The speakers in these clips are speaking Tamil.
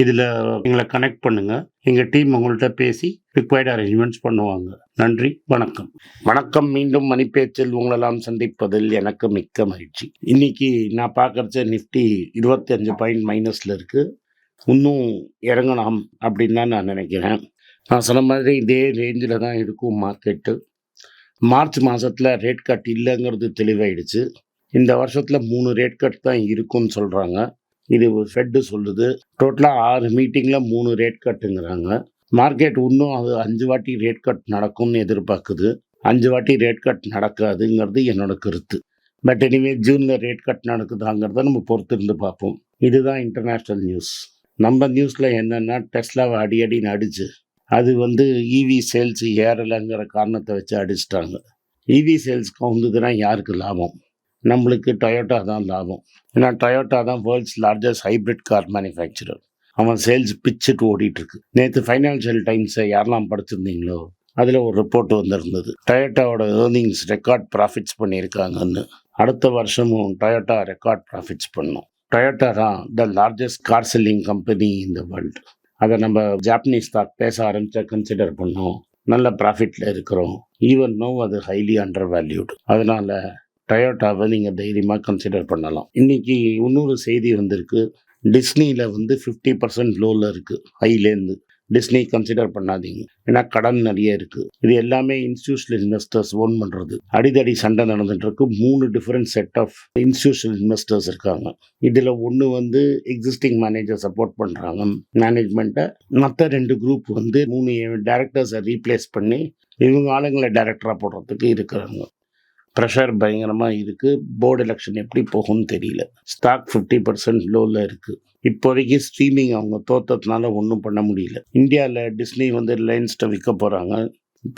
இதில் எங்களை கனெக்ட் பண்ணுங்கள் எங்கள் டீம் உங்கள்கிட்ட பேசி ரிக்வயர்ட் அரேஞ்ச்மெண்ட்ஸ் பண்ணுவாங்க. நன்றி வணக்கம். வணக்கம் மீண்டும் மணிப்பேச்சில் உங்களெல்லாம் சந்திப்பதில் எனக்கு மிக்க மகிழ்ச்சி. இன்னைக்கு நான் பார்க்குறச்ச நிஃப்டி இருபத்தஞ்சு பாயிண்ட் மைனஸில் இருக்குது இன்னும் இறங்கலாம் அப்படின்னு தான் நான் நினைக்கிறேன். நான் சொன்ன மாதிரி இதே ரேஞ்சில் தான் இருக்கும் மார்க்கெட்டு மார்ச் மாதத்தில் ரேட் கட் இல்லைங்கிறது தெளிவாயிடுச்சு. இந்த வருஷத்தில் மூணு ரேட் கட் தான் இருக்கும்னு சொல்கிறாங்க இது ஃபெட்டு சொல்லுது. டோட்டலாக ஆறு மீட்டிங்கில் மூணு ரேட் கட்டுங்கிறாங்க மார்க்கெட் இன்னும் அது அஞ்சு வாட்டி ரேட் கட் நடக்கும்னு எதிர்பார்க்குது. அஞ்சு வாட்டி ரேட் கட் நடக்காதுங்கிறது என்னோட கருத்து. பட் எனிவே ஜூனில் ரேட் கட் நடக்குதாங்கிறத நம்ம பொறுத்து இருந்து பார்ப்போம். இதுதான் இன்டர்நேஷ்னல் நியூஸ் நம்ம நியூஸில் என்னென்னா டெஸ்லாவை அடி அடின்னு அடிச்சு அது வந்து இவி சேல்ஸ் ஏறலைங்கிற காரணத்தை வச்சு அடிச்சிட்டாங்க. இவி சேல்ஸ் கவுந்ததுன்னா யாருக்கு லாபம்? நம்மளுக்கு டொயோட்டா தான் லாபம். ஏன்னா டொயோட்டா தான் world's largest hybrid car manufacturer அவன் சேல்ஸ் பிச்சுட்டு ஓடிட்டுருக்கு. நேற்று ஃபைனான்ஷியல் டைம்ஸை யாரெல்லாம் படிச்சிருந்தீங்களோ அதில் ஒரு ரிப்போர்ட் வந்திருந்தது. டொயோட்டாவோட ஏர்னிங்ஸ் ரெக்கார்ட் ப்ராஃபிட்ஸ் பண்ணியிருக்காங்கன்னு. அடுத்த வருஷமும் டொயோட்டா ரெக்கார்ட் ப்ராஃபிட்ஸ் பண்ணும். டொயோட்டா தான் the largest car selling company இந்த வேர்ல்டு அதை நம்ம ஜாப்பனீஸ் ஸ்டாக் பேச ஆரம்பித்தா கன்சிடர் பண்ணோம். நல்ல ப்ராஃபிட்டில் இருக்கிறோம். ஈவன் நோ அது ஹைலி அண்டர் வேல்யூடு அதனால் டயோட்டாவை நீங்கள் தைரியமாக கன்சிடர் பண்ணலாம். இன்றைக்கி இன்னொரு செய்தி வந்திருக்கு. டிஸ்னியில் வந்து ஃபிஃப்டி பர்சன்ட் லோவில் இருக்குது ஹைலேருந்து டிஸ்னி கன்சிடர் பண்ணாதீங்க. ஏன்னா கடன் நிறைய இருக்குது இது எல்லாமே இன்ஸ்டியூஷனல் இன்வெஸ்டர்ஸ் ஓன் பண்ணுறது அடிதடி சண்டை நடந்துகிட்ருக்கு மூணு different set of institutional investors இருக்காங்க. இதில் ஒன்று வந்து எக்ஸிஸ்டிங் மேனேஜர் சப்போர்ட் பண்ணுறாங்க மேனேஜ்மெண்ட்டை மற்ற ரெண்டு குரூப் வந்து மூணு டேரக்டர்ஸை ரீப்ளேஸ் பண்ணி இவங்க ஆளுங்களை டேரக்டராக போடுறதுக்கு இருக்கிறாங்க. ப்ரெஷர் பயங்கரமாக இருக்குது போர்டு எலெக்ஷன் எப்படி போகும்னு தெரியல. ஸ்டாக் ஃபிஃப்டி பர்சன்ட் லோவில் இருக்குது இப்போதைக்கு ஸ்ட்ரீமிங் அவங்க தோத்ததுனால ஒன்றும் பண்ண முடியல. இந்தியாவில் டிஸ்னி வந்து ரிலையன்ஸ்ட்டை விற்க போகிறாங்க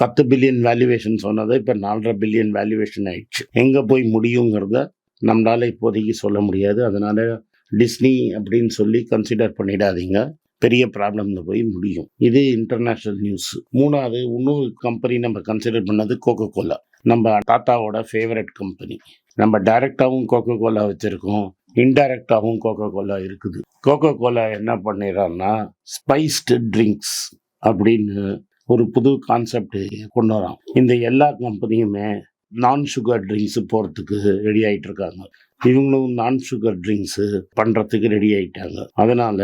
பத்து பில்லியன் வேல்யூவேஷன் சொன்னது இப்போ நாலரை பில்லியன் வேல்யூவேஷன் ஆயிடுச்சு. எங்கே போய் முடியுங்கிறத நம்மளால் இப்போதைக்கு சொல்ல முடியாது. அதனால் டிஸ்னி அப்படின்னு சொல்லி கன்சிடர் பண்ணிடாதீங்க. பெரிய ப்ராப்ளம்ல போய் முடியும். இது இன்டர்நேஷ்னல் நியூஸ் மூணாவது இன்னொரு கம்பெனி நம்ம கன்சிடர் பண்ணது கோகோ கோலா நம்ம தாத்தாவோட ஃபேவரட் கம்பெனி நம்ம டைரக்டாகவும் கோகோ கோலா வச்சுருக்கோம். இன்டைரக்டாகவும் கோகோ கோலா இருக்குது. கோகோ கோலா என்ன பண்ணிடுறான்னா ஸ்பைஸ்டு ட்ரிங்க்ஸ் அப்படின்னு ஒரு புது கான்செப்ட் கொண்டு வரான். இந்த எல்லா கம்பெனியுமே நான் சுகர் ட்ரிங்க்ஸ் போகிறதுக்கு ரெடி ஆகிட்டு இருக்காங்க. இவங்களும் நான் சுகர் ட்ரிங்க்ஸு பண்ணுறதுக்கு ரெடி ஆகிட்டாங்க அதனால்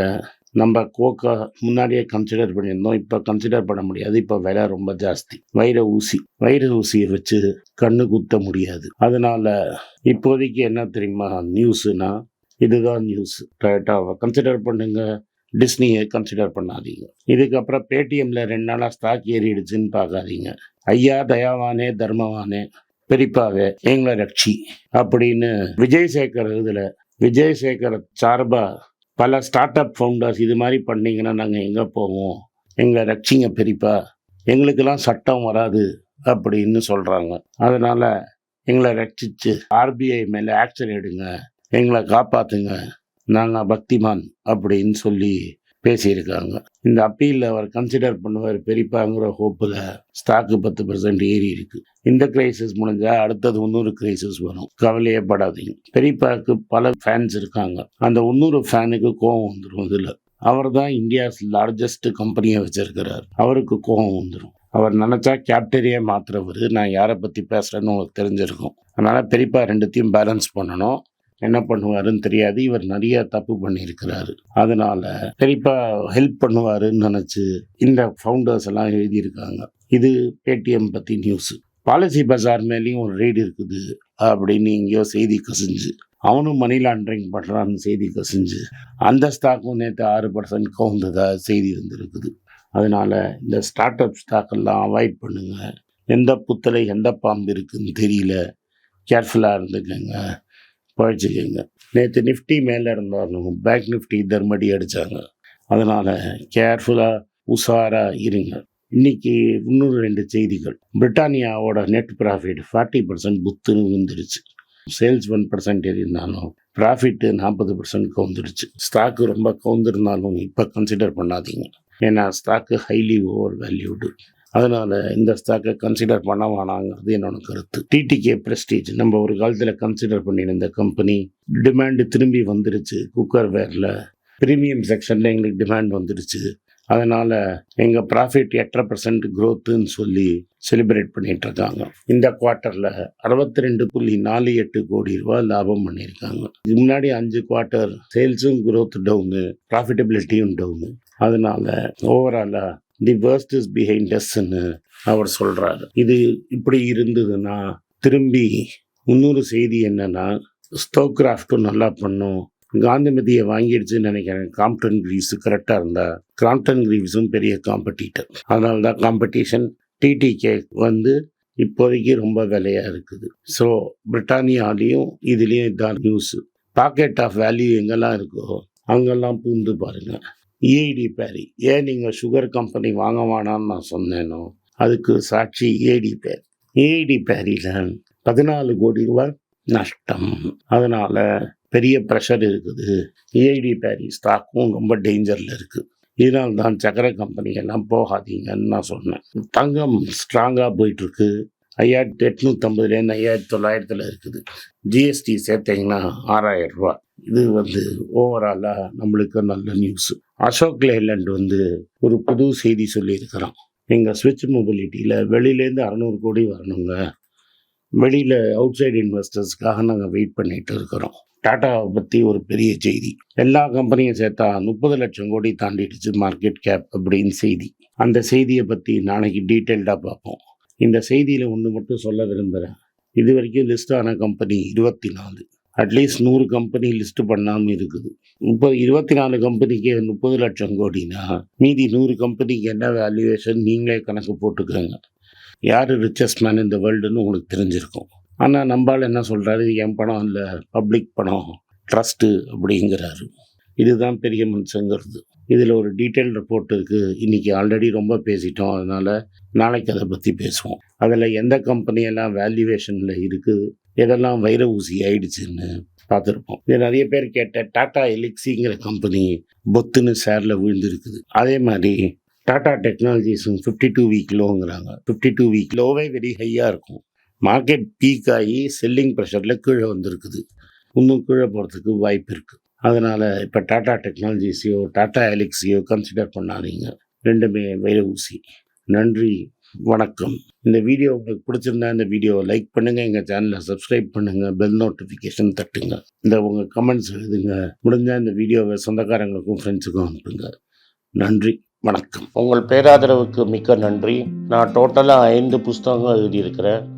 நம்ம கோக்கை முன்னாடியே கன்சிடர் பண்ணியிருந்தோம். இப்போ கன்சிடர் பண்ண முடியாது. இப்போ விலை ரொம்ப ஜாஸ்தி. வைர ஊசி. வைர ஊசியை வச்சு கண்ணு குத்த முடியாது. அதனால் இப்போதைக்கு என்ன தெரியுமா? நியூஸுனா இதுதான் நியூஸ் டயட்டாவை கன்சிடர் பண்ணுங்க. டிஸ்னியை கன்சிடர் பண்ணாதீங்க. இதுக்கப்புறம் பேடிஎம்ல ரெண்டு நாளாக ஸ்டாக் ஏறிடுச்சுன்னு பார்க்காதீங்க. ஐயா தயாவானே தர்மவானே பெரிப்பாவே எங்களை ரட்சி. அப்படின்னு விஜய் சேகர் இதில் விஜய் சேகர் சார்பாக பல ஸ்டார்ட் அப் ஃபவுண்டர்ஸ் இது மாதிரி பண்ணிங்கன்னா நாங்கள் எங்கே போவோம்? எங்களை ரட்சிங்க பெரியப்பா. எங்களுக்கெல்லாம் சட்டம் வராது அப்படின்னு சொல்கிறாங்க அதனால் எங்களை ரட்சிச்சு ஆர்பிஐ மேலே ஆக்ஷன் எடுங்க. எங்களை காப்பாற்றுங்க நாங்கள் பக்திமான் அப்படின்னு சொல்லி பேசியிருக்காங்க. இந்த அப்பீலில் அவர் கன்சிடர் பண்ணுவார் பெரியப்பாங்கிற ஹோப்பில் ஸ்டாக்கு பத்து பர்சன்ட் ஏறி இருக்கு. இந்த கிரைசிஸ் முடிஞ்சால் அடுத்தது இன்னொரு கிரைசிஸ் வரும். கவலையே படாதீங்க. பெரியப்பாவுக்கு பல ஃபேன்ஸ் இருக்காங்க. அந்த இன்னொரு ஃபேனுக்கு கோவம் வந்துடும் இதில். அவர் தான் இந்தியாஸ் லார்ஜஸ்ட் கம்பெனியை வச்சிருக்கிறார். அவருக்கு கோவம் வந்துடும் அவர் நினச்சா கேப்டரியே மாத்துறவர். நான் யாரை பற்றி பேசுகிறேன்னு உங்களுக்கு தெரிஞ்சிருக்கும். அதனால் பெரியப்பா ரெண்டுத்தையும் பேலன்ஸ் பண்ணணும். என்ன பண்ணுவாருன்னு தெரியாது. இவர் நிறைய தப்பு பண்ணியிருக்கிறாரு. அதனால கண்டிப்பாக ஹெல்ப் பண்ணுவாருன்னு நினச்சி இந்த ஃபவுண்டர்ஸ் எல்லாம் எழுதியிருக்காங்க. இது பேடிஎம் பற்றி நியூஸ் பாலிசி பஜார் மேலேயும் ஒரு ரெய்டு இருக்குது அப்படின்னு எங்கேயோ செய்தி கசிஞ்சு. அவனும் மணி லாண்டரிங் பண்ணுறான்னு செய்தி கசிஞ்சு. அந்த ஸ்டாக்கும் நேற்று ஆறு பர்சன்ட் கவுந்ததாக செய்தி வந்திருக்குது. அதனால் இந்த ஸ்டார்ட் அப் ஸ்டாக்கெல்லாம் அவாய்ட் பண்ணுங்கள் எந்த புத்தலை எந்த பாம்பு இருக்குதுன்னு தெரியல. கேர்ஃபுல்லாக இருந்துக்கங்க. பழிச்சுக்கோங்க நேற்று நிஃப்டி மேலே இருந்தாலும் பேங்க் நிஃப்டி தர்மடி அடித்தாங்க அதனால் கேர்ஃபுல்லாக உஷாராக இருங்க. இன்னைக்கு இன்னொரு ரெண்டு செய்திகள். பிரிட்டானியாவோட நெட் ப்ராஃபிட் ஃபார்ட்டி பர்சன்ட் புத்துன்னு வந்துருச்சு சேல்ஸ் ஒன் பர்சன்டேஜ் இருந்தாலும் ப்ராஃபிட்டு நாற்பது பர்சன்ட் கவுந்துருச்சு. ஸ்டாக்கு ரொம்ப கவுந்திருந்தாலும் இப்போ கன்சிடர் பண்ணாதீங்க. ஏன்னா ஸ்டாக்கு ஹைலி ஓவர் வேல்யூடு அதனால் இந்த ஸ்டாக்கை கன்சிடர் பண்ண வேணாங்கிறது என்னோட கருத்து. டிடிகே ப்ரெஸ்டீஜ் நம்ம ஒரு காலத்தில் கன்சிடர் பண்ணியிருந்த கம்பெனி டிமாண்டு திரும்பி வந்துருச்சு. குக்கர் வேரில் ப்ரீமியம் செக்ஷனில் எங்களுக்கு டிமாண்ட் வந்துருச்சு. அதனால் எங்கள் ப்ராஃபிட் எட்டரை பர்சன்ட் க்ரோத்துன்னு சொல்லி செலிப்ரேட் பண்ணிகிட்ருக்காங்க இந்த குவார்ட்டரில் அறுபத்தி ரெண்டு புள்ளி நாலு எட்டு கோடி ரூபா லாபம் பண்ணியிருக்காங்க. இது முன்னாடி அஞ்சு குவார்ட்டர் சேல்ஸும் க்ரோத் டவுனு ப்ராஃபிட்டபிலிட்டியும் டவுனு அதனால் ஓவராலாக தி வேர்ஸ்ட் இஸ் பிஹைண்ட் டஸ்ன்னு அவர் சொல்கிறாரு இது இப்படி இருந்ததுன்னா திரும்பி இன்னொரு செய்தி என்னன்னா ஸ்டோக்ராஃப்ட்டும் நல்லா பண்ணும். காந்திமதியை வாங்கிடுச்சுன்னு நினைக்கிறேன். காம்ப்டன் கிரீவ்ஸ் கரெக்டாக இருந்தால் கிராம்ப்டன் கிரீவ்ஸும் பெரிய காம்படிட்டர் அதனால தான் காம்படிஷன் டிடிகே வந்து இப்போதைக்கு ரொம்ப விலையாக இருக்குது. ஸோ பிரிட்டானியாலேயும் இதுலேயும் இதான் நியூஸ் பாக்கெட் ஆஃப் வேல்யூ எங்கெல்லாம் இருக்கோ அங்கெல்லாம் பூந்து பாருங்கள் ஏடி பேரி. ஏன் நீங்கள் சுகர் கம்பெனி வாங்க வேணான்னு நான் சொன்னேனோ அதுக்கு சாட்சி ஏடி பேர். ஏடி பேரியில் பதினாலு கோடி ரூபாய் நஷ்டம். அதனால் பெரிய ப்ரெஷர் இருக்குது. ஏஐடி பேரி ஸ்டாக்கும் ரொம்ப டேஞ்சரில் இருக்குது இதனால தான் சக்கர கம்பெனி எல்லாம் போகாதீங்கன்னு நான் சொன்னேன். தங்கம் ஸ்ட்ராங்காக போயிட்டுருக்கு. ஐயாயிரத்தி எட்நூற்றம்பதுலேருந்து ஐயாயிரத்தி தொள்ளாயிரத்தில் இருக்குது. ஜிஎஸ்டி சேர்த்தீங்கன்னா ஆறாயிரம் ரூபா இது வந்து ஓவராலாக நம்மளுக்கு நல்ல நியூஸு அசோக் லேலண்ட் வந்து ஒரு புது செய்தி சொல்லியிருக்கிறான். எங்கள் ஸ்விட்ச் மொபிலிட்டியில் வெளியிலேருந்து அறநூறு கோடி வரணுங்க. வெளியில் அவுட் சைடு இன்வெஸ்டர்ஸ்க்காக நாங்கள் வெயிட் பண்ணிகிட்டு இருக்கிறோம். டாட்டாவை பற்றி ஒரு பெரிய செய்தி. எல்லா கம்பெனியும் சேர்த்தா முப்பது லட்சம் கோடி தாண்டிடுச்சு மார்க்கெட் கேப் அப்படின்னு செய்தி. அந்த செய்தியை பற்றி நாளைக்கு டீட்டெயில்டாக பார்ப்போம். இந்த செய்தியில் ஒன்று மட்டும் சொல்ல விரும்புகிறேன் இது வரைக்கும் லிஸ்டான கம்பெனி இருபத்தி நாலு. அட்லீஸ்ட் நூறு கம்பெனி லிஸ்ட் பண்ணாமல் இருக்குது. முப்பது இருபத்தி நாலு கம்பெனிக்கு முப்பது லட்சம் கோடினா மீதி நூறு கம்பெனிக்கு என்ன வேல்யூவேஷன் நீங்களே கணக்கு போட்டுக்கோங்க. யார் ரிச்சஸ்ட் மேன் இந்த வேர்ல்டுன்னு உங்களுக்கு தெரிஞ்சிருக்கும். ஆனால் நம்பால் என்ன சொல்கிறாரு என் பணம் இல்லை பப்ளிக் பணம் ட்ரஸ்ட்டு அப்படிங்கிறாரு. இதுதான் பெரிய மனுஷங்கிறது. இதில் ஒரு டீட்டெயில் ரிப்போர்ட் இருக்குது இன்றைக்கி ஆல்ரெடி ரொம்ப பேசிட்டோம். அதனால் நாளைக்கு அதை பற்றி பேசுவோம். அதில் எந்த கம்பெனியெல்லாம் வேல்யூவேஷனில் இருக்குது? எதெல்லாம் வைர ஊசி ஆயிடுச்சுன்னு பார்த்துருப்போம். இது நிறைய பேர் கேட்ட டாடா எலிக்ஸிங்கிற கம்பெனி பொத்துன்னு ஷேரில் விழுந்திருக்குது. அதே மாதிரி டாடா டெக்னாலஜிஸும் ஃபிஃப்டி டூ வீக் லோங்கிறாங்க ஃபிஃப்டி டூ வீக் லோவே வெரி ஹையாக இருக்கும். மார்க்கெட் பீக் ஆகி செல்லிங் ப்ரெஷரில் கீழே வந்திருக்குது. இன்னும் கீழே போகிறதுக்கு வாய்ப்பு இருக்குது அதனால் இப்போ டாடா டெக்னாலஜிஸையோ டாடா எலிக்ஸையோ கன்சிடர் பண்ணாதீங்க. ரெண்டுமே வைர ஊசி. நன்றி. வணக்கம். இந்த வீடியோ உங்களுக்கு பிடிச்சிருந்தா இந்த வீடியோவை லைக் பண்ணுங்கள் எங்கள் சேனலை சப்ஸ்கிரைப் பண்ணுங்கள் பெல் நோட்டிஃபிகேஷன் தட்டுங்க. இந்த உங்கள் கமெண்ட்ஸ் எழுதுங்க. முடிஞ்சால் இந்த வீடியோவை சொந்தக்காரங்களுக்கும் ஃப்ரெண்ட்ஸுக்கும் அனுப்புங்க. நன்றி வணக்கம். உங்கள் பேராதரவுக்கு மிக்க நன்றி. நான் டோட்டலாக ஐந்து புஸ்தகங்கள் எழுதியிருக்கிறேன்.